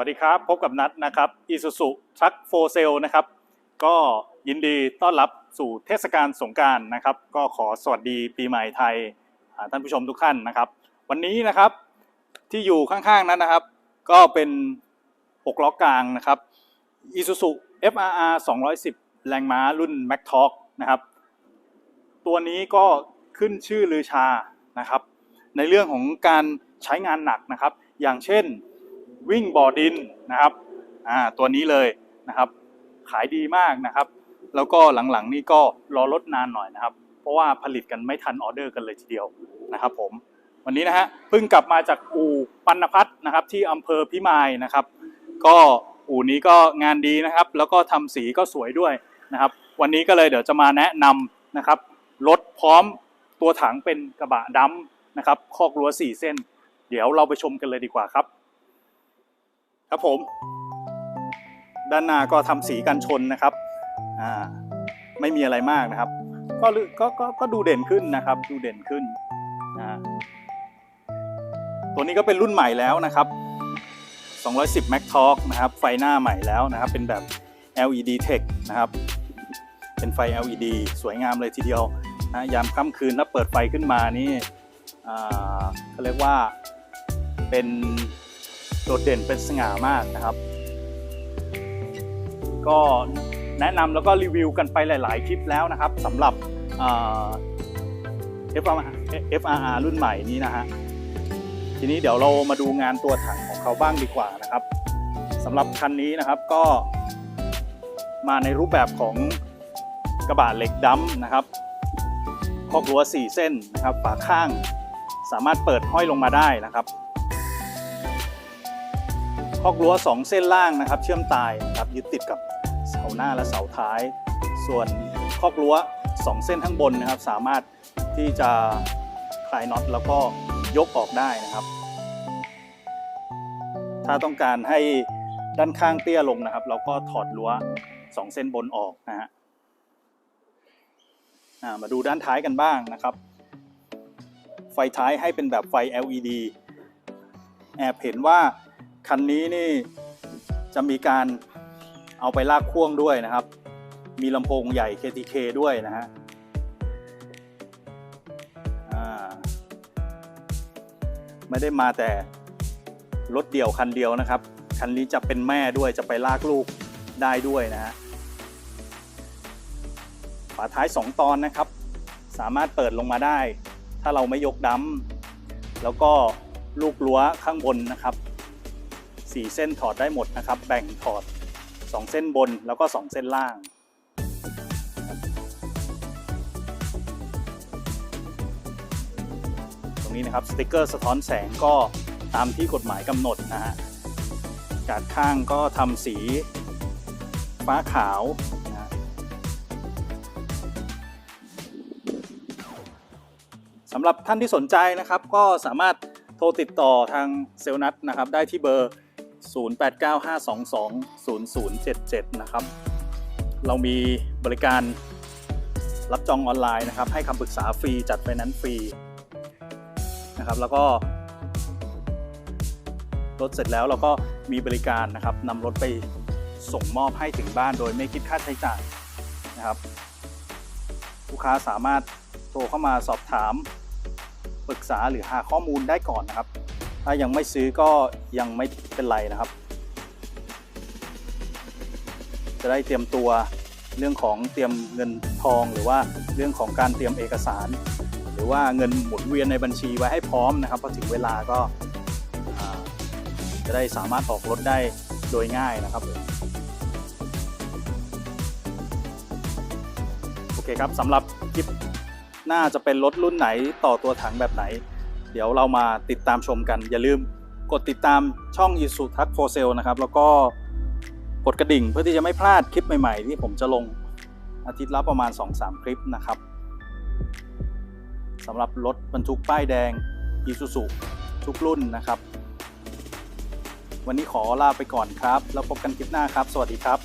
สวัสดีครับ พบกับนัทนะครับ Isuzu Truck for Sale นะครับ ก็ยินดีต้อนรับสู่เทศกาลสงการนะครับ ก็ขอสวัสดีปีใหม่ไทยท่านผู้ชมทุกท่านนะครับ วันนี้นะครับที่อยู่ข้างๆนั้นนะครับ ก็เป็น 6 ล้อกลางนะครับ Isuzu FRR 210 แรงม้ารุ่น Mac t o r นะครับ ตัวนี้ก็ขึ้นชื่อลือชานะครับ ในเรื่องของการใช้งานหนักนะครับ อย่างเช่น วิ่งบ่อดินนะครับอ่าตัวนี้เลยนะครับ ขายดีมากนะครับ แล้วก็หลังๆนี่ก็รอรถนานหน่อยนะครับ เพราะว่าผลิตกันไม่ทันออเดอร์กันเลยทีเดียวนะครับผมวันนี้นะฮะเพิ่งกลับมาจากอู่ปัณพัฒน์นะครับที่อำเภอพิมายนะครับ ก็อู่นี้ก็งานดีนะครับ แล้วก็ทำสีก็สวยด้วยนะครับ วันนี้ก็เลยเดี๋ยวจะมาแนะนำนะครับรถพร้อมตัวถังเป็นกระบะดำนะครับคอกรั้วสี่เส้น เดี๋ยวเราไปชมกันเลยดีกว่าครับ ครับผม ด้านหน้าก็ทำสีกันชนนะครับอ่าไม่มีอะไรมากนะครับ ก็ลึก็ก็ก็ดูเด่นขึ้นนะครับ ดูเด่นขึ้นอ่าตัวนี้ก็เป็นรุ่นใหม่แล้วนะครับ 210 Mac Talk นะครับ ไฟหน้าใหม่แล้วนะครับ เป็นแบบ LED Tech นะครับ เป็นไฟ LED สวยงามเลยทีเดียวนะยามค่ำคืนถ้าเปิดไฟขึ้นมานี่เขาเรียกว่าเป็น ดดเด่นเป็นสง่ามากนะครับ ก็แนะนำแล้วก็รีวิวกันไปหลาย ๆ คลิปแล้วนะครับสำหรับ FRR รุ่นใหม่นี้นะฮะทีนี้เดี๋ยวเรามาดูงานตัวถังของเขาบ้างดีกว่านะครับสำหรับคันนี้นะครับก็มาในรูปแบบของกระบะเหล็กดำนะครับคอกรั้ว4 เส้นนะครับฝาข้างสามารถเปิดห้อยลงมาได้นะครับ คอกรั้ว 2 เส้นล่างนะครับ เชื่อมตายนะครับยึดติดกับเสาหน้าและเสาท้าย ส่วนคอกรั้ว 2 เส้นข้างบนนะครับ สามารถที่จะคลายน็อตแล้วก็ยกออกได้นะครับ ถ้าต้องการให้ด้านข้างเตี้ยลงนะครับ เราก็ถอดรั้ว 2 เส้นบนออกนะฮะมาดูด้านท้ายกันบ้างนะครับ ไฟท้ายให้เป็นแบบไฟ LED แอบเห็นว่า คันนี้นี่จะมีการเอาไปลากพ่วงด้วยนะครับ มีลำโพงใหญ่ KTK ด้วยนะฮะไม่ได้มาแต่รถเดี่ยวคันเดียวนะครับ คันนี้จะเป็นแม่ด้วยจะไปลากลูกได้ด้วยนะฮะฝาท้าย 2 ตอนนะครับ สามารถเปิดลงมาได้ ถ้าเราไม่ยกดัมแล้วก็ลูกรั้วข้างบนนะครับ 4 เส้นถอดได้หมดนะครับ แบ่งถอด 2 เส้นบนแล้วก็ 2 เส้นล่าง ตรงนี้นะครับสติกเกอร์สะท้อนแสงก็ตามที่กฎหมายกำหนดนะฮะกาดข้างก็ทำสีฟ้าขาวนะฮะสำหรับท่านที่สนใจนะครับก็สามารถโทรติดต่อทางเซลล์นัทนะครับ ได้ที่เบอร์ 0895220077 นะครับ เรามีบริการรับจองออนไลน์นะครับ ให้คำปรึกษาฟรี จัดไฟแนนซ์ฟรีนะครับ แล้วก็รถเสร็จแล้วเราก็มีบริการนะครับนำรถไปส่งมอบให้ถึงบ้านโดยไม่คิดค่าใช้จ่ายนะครับ ลูกค้าสามารถโทรเข้ามาสอบถาม ปรึกษาหรือหาข้อมูลได้ก่อนนะครับ ถ้ายังไม่ซื้อก็ยังไม่เป็นไรนะครับ จะได้เตรียมตัวเรื่องของเตรียมเงินทองหรือว่าเรื่องของการเตรียมเอกสาร หรือว่าเงินหมุนเวียนในบัญชีไว้ให้พร้อมนะครับพอถึงเวลาก็จะได้สามารถออกรถได้โดยง่ายนะครับโอเคครับสำหรับคลิปหน้าจะเป็นรถรุ่นไหนต่อตัวถังแบบไหน เดี๋ยวเรามาติดตามชมกัน อย่าลืมกดติดตามช่อง i s u t a c for Sale นะครับ แล้วก็กดกระดิ่งเพื่อที่จะไม่พลาดคลิปใหม่ ๆ ที่ผมจะลงอาทิตย์ละประมาณ 2-3 คลิปนะครับสำหรับรถบรรทุกป้ายแดง Isuzu ทุกรุ่นนะครับ วันนี้ขอลาไปก่อนครับ แล้วพบกันคลิปหน้าครับ สวัสดีครับ